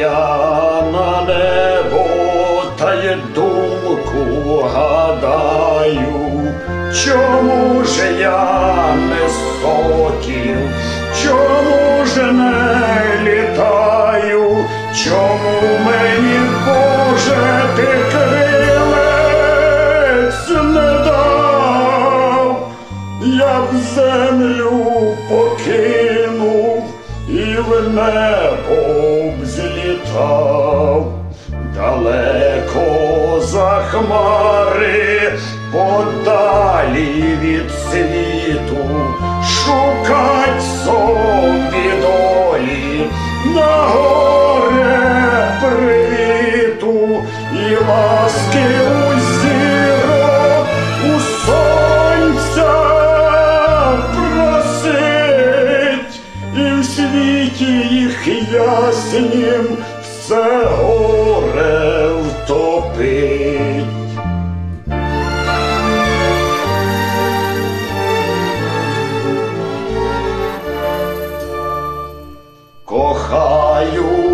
я на небо та й думку гадаю, чому ж я не сокіл, чому ж не літаю, чому мені Боже ти крилець не дав? Я б землю покинув і в небо взлітав, злітав. Далеко за хмари, подалі від світу, шукать світі їх яснім все горе втопить. Кохаюся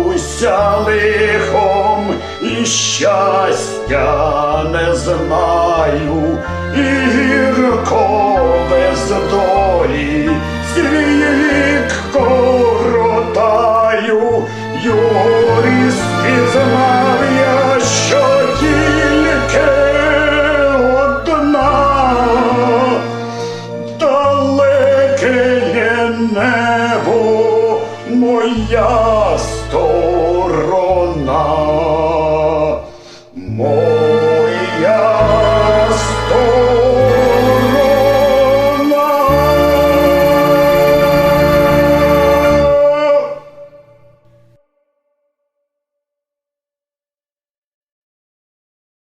лихом і щастя не знаю, і гірко небо моя сторона.